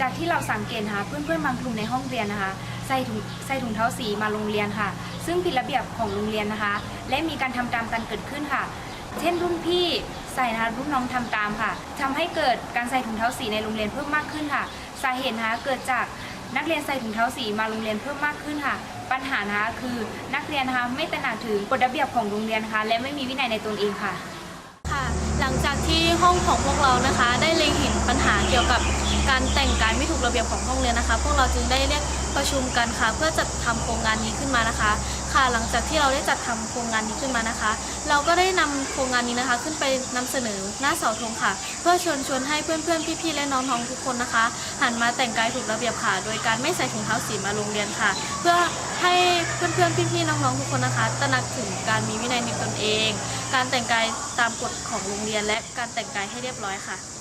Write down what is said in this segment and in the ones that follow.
จากที่เราสังเกตนะคะเพื่อนๆบางกลุ่มในห้องเรียนนะคะ ใส่ถุงใส่ถุงเท้าสีมาโรงเรียนค่ะ ซึ่งผิดระเบียบของโรงเรียนนะคะ และมีการทำตามกันเกิดขึ้นค่ะ เช่นรุ่นพี่ใส่นะคะรุ่นน้องทำตามค่ะทำให้เกิดการใส่ถุงเท้าสีในโรงเรียนเพิ่มมากขึ้นค่ะ สาเหตุนะคะเกิดจากนักเรียนใส่ถุงเท้าสีมาโรงเรียนเพิ่มมากขึ้นค่ะ ปัญหานะคะคือนักเรียนนะคะไม่ตระหนักถึงกฎระเบียบของโรงเรียนนะคะและไม่มีวินัยในตนเองค่ะ ค่ะ หลังจากที่ห้องของพวกเรานะคะ ได้เล็งเห็นปัญหาเกี่ยวกับ การแต่งกายไม่ถูกระเบียบของห้องเรียนนะคะ พวกเราจึงได้เรียกประชุมกันค่ะ เพื่อจัดทำโครงงานนี้ขึ้นมานะคะ ค่ะหลังจากที่เราได้จัดทำโครงงานนี้ขึ้นมานะคะ เราก็ได้นำโครงงานนี้นะคะ ขึ้นไปนำเสนอหน้าเสาธงค่ะ เพื่อชิญชวนให้เพื่อนๆพี่ๆและน้องๆทุกคนนะคะ หันมาแต่งกายถูกระเบียบค่ะ โดยการไม่ใส่ถุงเท้าสีมาโรงเรียนค่ะ เพื่อให้เพื่อนๆพี่ๆน้องๆทุกคนนะคะ ตระหนักถึงการมีวินัยในตนเอง การแต่งกายตามกฎของโรงเรียนและการแต่งกายให้เรียบร้อยค่ะ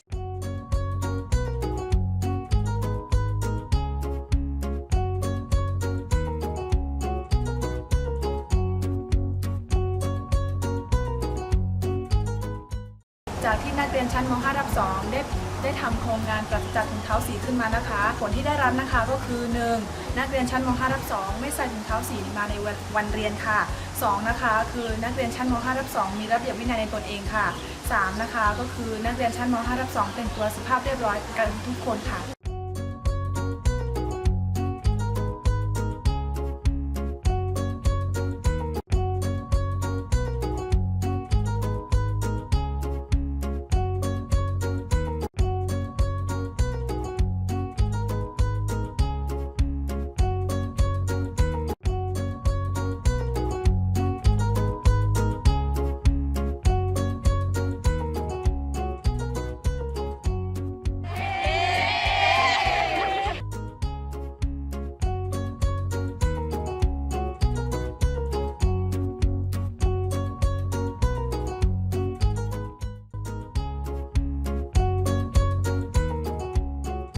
จากที่นักเรียนชั้นม .5 รับ2ได้ได้ทำโครงงานปราศจากถุงเท้าสีขึ้นมานะคะ ผลที่ได้รับนะคะก็คือ 1. นักเรียนชั้นม .5 รับ2ไม่ใส่ถุงเท้าสีมาในวันวันเรียนค่ะ 2. นะคะ คือนักเรียนชั้นม .5 รับ2มีระเบียบวินัยในตนเองค่ะ 3. นะคะ ก็คือนักเรียนชั้นม .5 รับ2เป็นตัวสุภาพเรียบร้อยกันทุกคนค่ะ